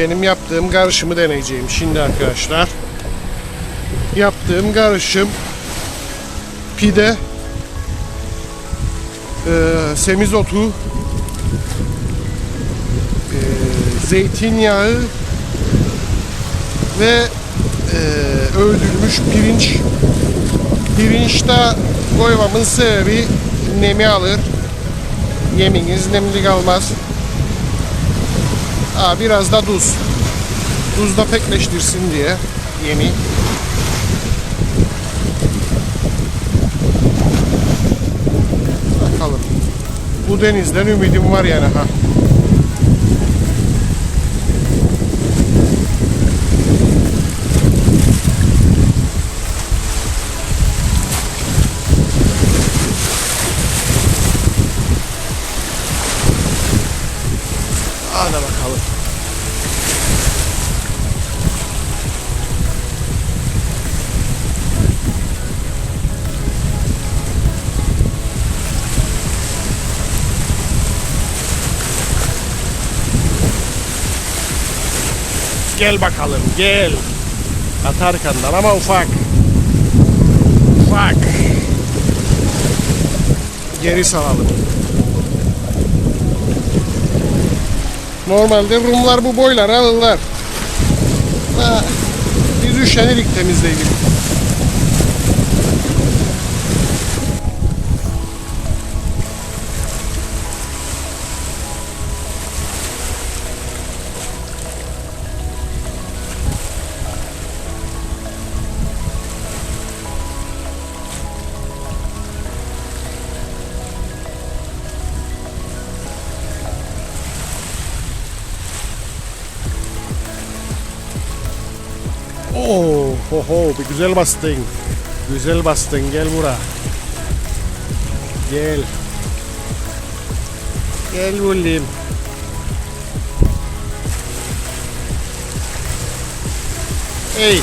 benim yaptığım karışımı deneyeceğim şimdi arkadaşlar. Yaptığım karışım pide, e, semizotu, e, zeytinyağı ve e, öldürülmüş pirinç. Pirinçte koymamın sebebi nemi alır. Yeminiz nemli kalmaz. Aa, biraz da tuz. Tuz da pekleştirsin diye yemi. Bakalım. Bu denizden ümidim var yani ha. Gel bakalım gel. At arkandan ama ufak. Ufak. Geri salalım. Normalde Rumlar bu boyları alırlar. Biz üşenirik temizleyelim. Ho ho, bir güzel bastın. Güzel bastın, gel bura. Gel. Gel bulayım. Eğil.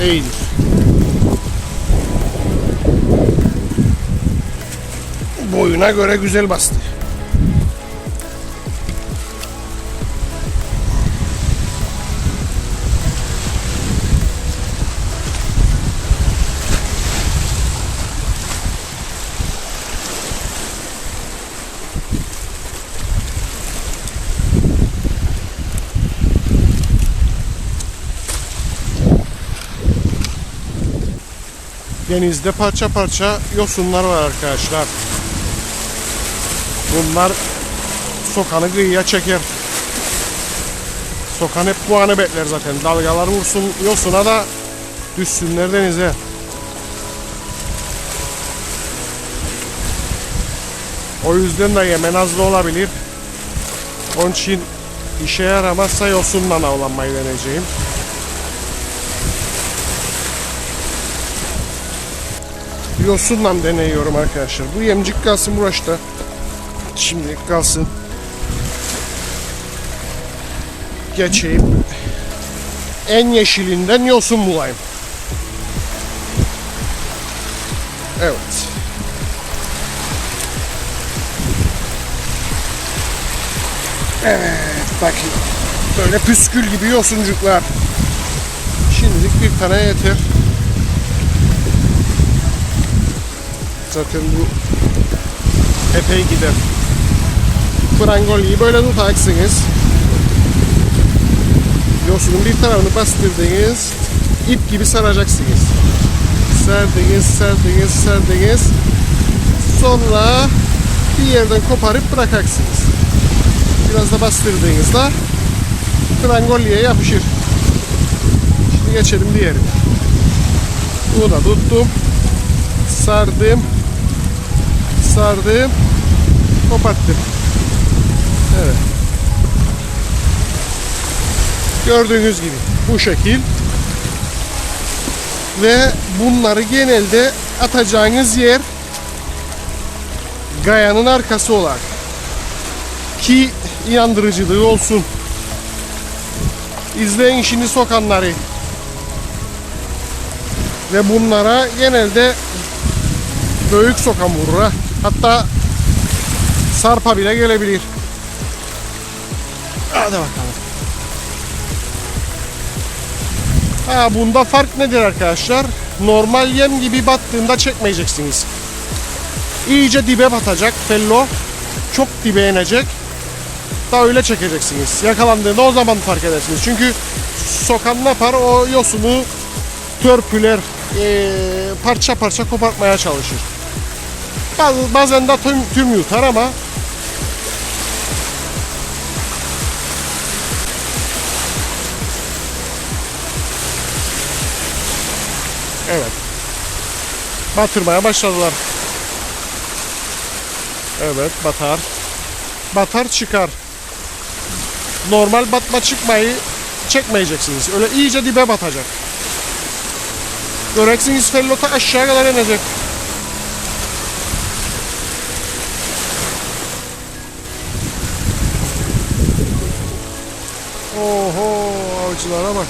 Eğil. Boyuna göre güzel bastı. Denizde parça parça yosunlar var arkadaşlar. Bunlar sokanı kıyıya çeker. Sokan hep bu anı bekler zaten. Dalgalar vursun yosuna da düşsünler denize. O yüzden de yemen az da olabilir. Onun için işe yaramazsa yosunla avlanmayı deneyeceğim. Yosunla deneyiyorum arkadaşlar. Bu yemcik kalsın buraşta. Şimdilik kalsın. Geçeyim. En yeşilinden yosun bulayım. Evet. Evet bakayım. Böyle püskül gibi yosuncuklar. Şimdilik bir tane yeter. Zaten bu epey gider. Frangoliyi böyle tutacaksınız. Yosunun bir tarafını bastırdınız. ip gibi saracaksınız. Serdiniz, serdiniz, serdiniz. Sonra bir yerden koparıp bırakacaksınız. Biraz da bastırdığınızda frangoliye yapışır. Şimdi geçelim diğerine. Bunu da tuttum. Sardım sardım koparttım evet. Gördüğünüz gibi bu şekil. Ve bunları genelde atacağınız yer gayanın arkası olarak. Ki inandırıcılığı olsun. İzleyin şimdi sokanları. Ve bunlara genelde büyük sokan vurur ha. Hatta sarpa bile gelebilir. Hadi bakalım. Ha, bunda fark nedir arkadaşlar? Normal yem gibi battığında çekmeyeceksiniz. İyice dibe batacak fello. Çok dibe inecek. Da öyle çekeceksiniz. Yakalandığında o zaman fark edersiniz. Çünkü sokan ne yapar? O yosunu törpüler, eee, parça parça kopartmaya çalışır. Bazen de tüm, tüm yutar ama Evet. Batırmaya başladılar. Evet batar. Batar çıkar. Normal batma çıkmayı çekmeyeceksiniz. Öyle iyice dibe batacak. Göreceksiniz fellota aşağı kadar inecek. Avcılara bakın.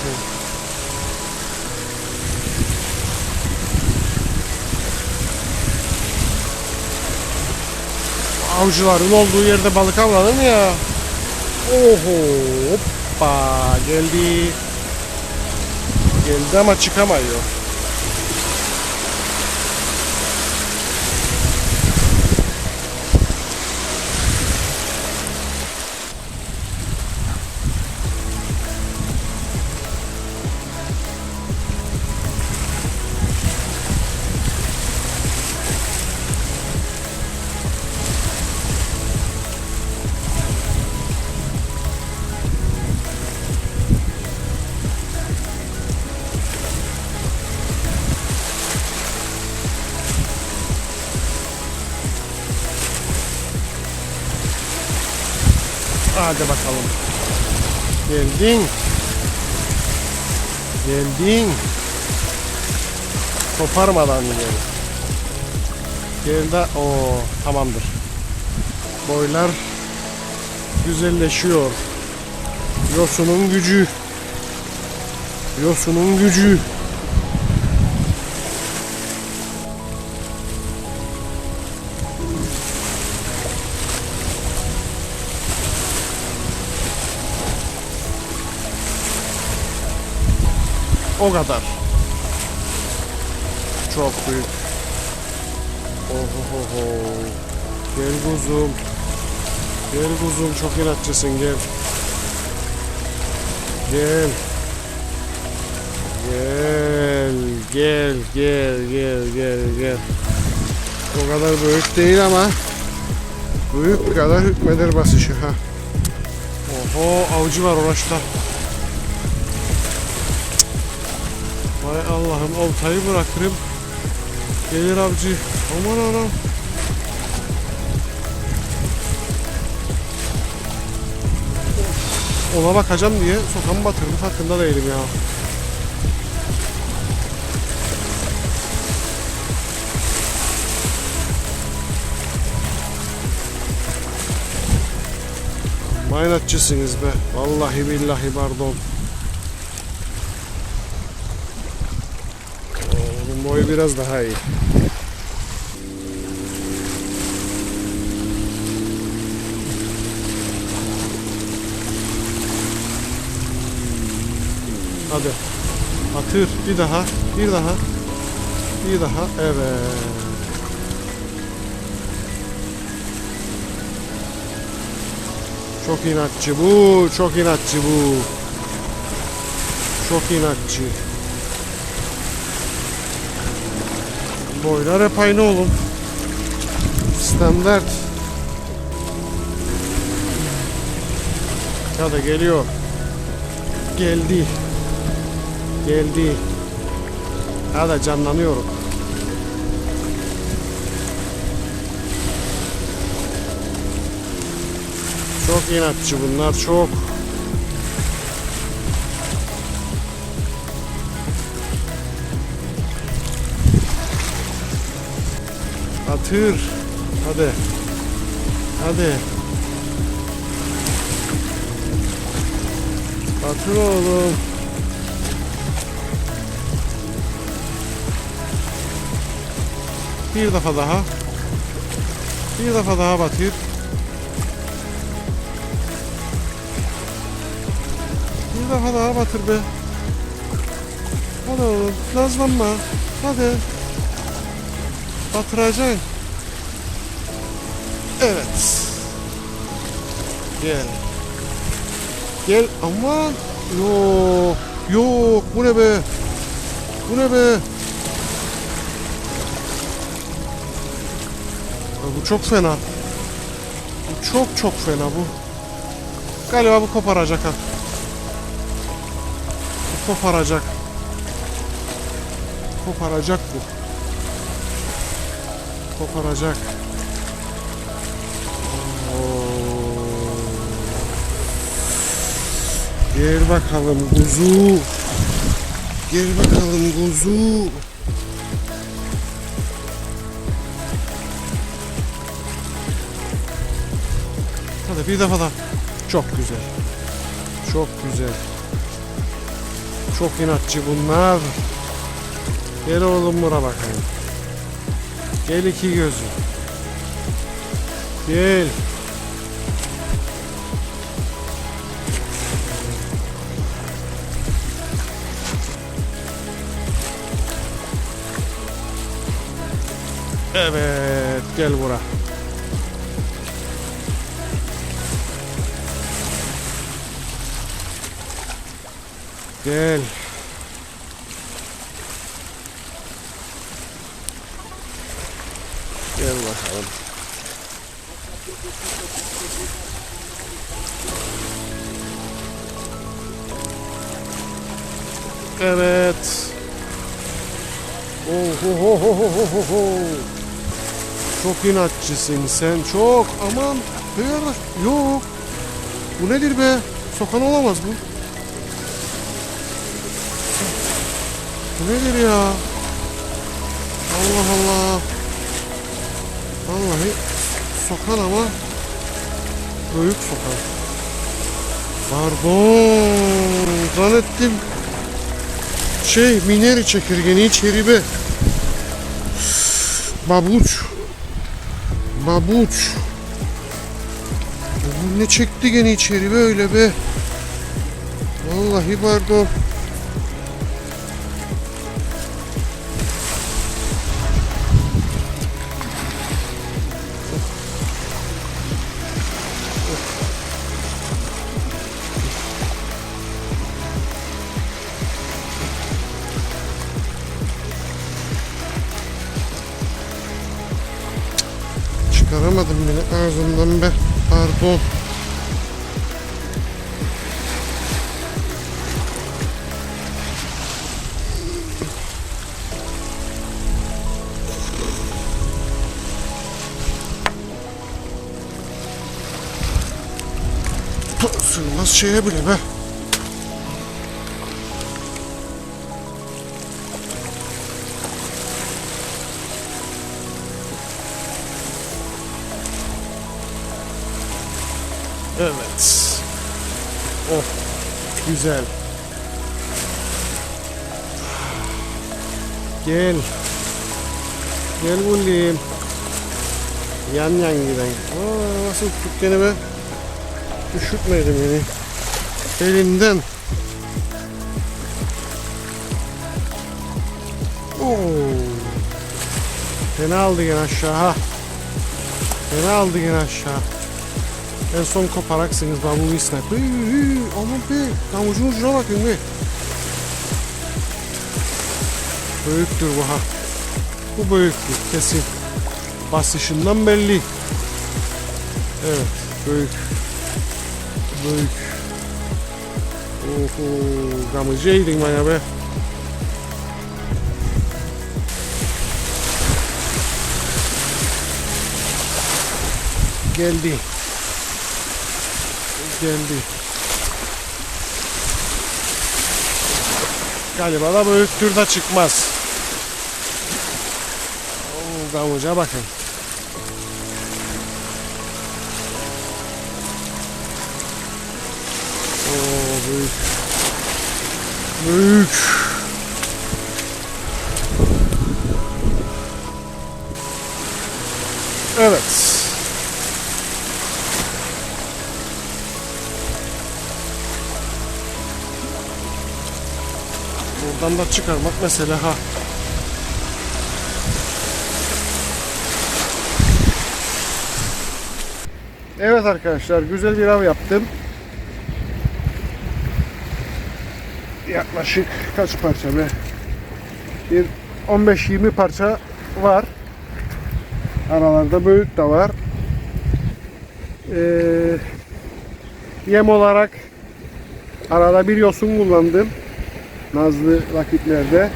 avcıların olduğu yerde balık avlanır ya? Oho hoppa geldi. Geldi ama çıkamıyor. Hadi bakalım. Geldin. Geldin. Koparmadan gel. Gel de o tamamdır. Boylar güzelleşiyor. Yosunun gücü. Yosunun gücü. O kadar. Çok büyük. Ohohoho. Gel kuzum. Gel kuzum çok inatçısın gel. Gel. Gel. Gel gel gel gel gel. O kadar büyük değil ama büyük kadar hükmeder basışı ha. Oho avcı var uğraşta. Vay Allah'ım oltayı bırakırım. Gelir avcı. Aman anam. Ona bakacağım diye sokamı batırdı farkında değilim ya. Maynatçısınız be. Vallahi billahi pardon. Boyu biraz daha iyi. Hadi. Atır. Bir daha. Bir daha. Bir daha. Evet. Çok inatçı bu. Çok inatçı bu. Çok inatçı. Boylar hep aynı oğlum. Standart. Ya da geliyor. Geldi. Geldi. Ya da canlanıyorum. Çok inatçı bunlar çok. Atır. Hadi. Hadi. Atır oğlum. Bir defa daha. Bir defa daha batır. Bir defa daha batır be. Hadi oğlum nazlanma. Hadi. Batıracaksın. Evet. Gel. Gel aman. Yok. Yok. Bu ne be? Bu ne be? Ya bu çok fena. Bu çok çok fena bu. Galiba bu koparacak ha. Bu koparacak. Koparacak bu. Koparacak. Gel bakalım kuzu. Gel bakalım kuzu. Hadi bir defa daha. Çok güzel. Çok güzel. Çok inatçı bunlar. Gel oğlum bura bakayım. Gel iki gözü. Gel. Evet, gel bura. Gel. Gel bakalım. Evet. Oh, oh, oh, oh, oh, oh, oh. Çok inatçısın sen çok. Aman hayır yok. Bu nedir be? Sokan olamaz bu. Bu nedir ya? Allah Allah. Vallahi sokan ama büyük sokan. Pardon. Zannettim. Şey mineri çekirgeni içeri be. Babuç. Babuç. Bu ne çekti gene içeri böyle be. Vallahi pardon. Çıkaramadım beni ağzımdan be. Pardon. Sığmaz şeye bile be. Evet. Oh. Güzel. Gel. Gel bulayım. Yan yan giden. Aa, nasıl tuttuk beni be? Düşürtmedim beni. Elimden. Oo. Fena aldı gene aşağı ha. Fena aldı gene aşağı. En son koparaksınız ben bunu istek. Aman be. Tam ucun ucuna bakın be. Büyüktür bu ha. Bu büyüktür kesin. Basışından belli. Evet büyük. Büyük. Oho, gamıcıydın bana be. Geldi. Geldi. Galiba da büyüktür de çıkmaz. Oo, Gavuca bakın. Oo, büyük. Büyük. Oradan da çıkarmak mesele ha. Evet arkadaşlar güzel bir av yaptım. Yaklaşık kaç parça be? Bir 15-20 parça var. Aralarda büyük de var. Ee, yem olarak arada bir yosun kullandım. Nazlı vakitlerde.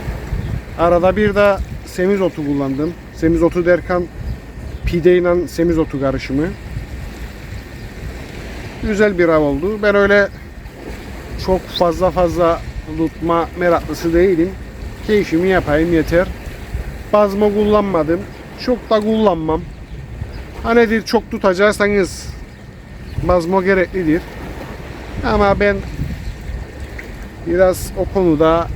Arada bir de semizotu kullandım. Semizotu derken pide ile semizotu karışımı. Güzel bir av oldu. Ben öyle çok fazla fazla tutma meraklısı değilim. Keyfimi yapayım yeter. Bazma kullanmadım. Çok da kullanmam. Ha nedir çok tutacaksanız bazma gereklidir. Ama ben biraz o konuda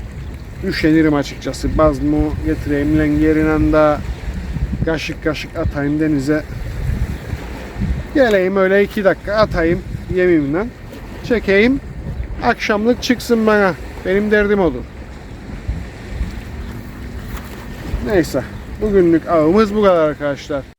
üşenirim açıkçası. Bazmo getireyim lengerinen de kaşık kaşık atayım denize. Geleyim öyle iki dakika atayım yemimle. Çekeyim. Akşamlık çıksın bana. Benim derdim odur. Neyse. Bugünlük avımız bu kadar arkadaşlar.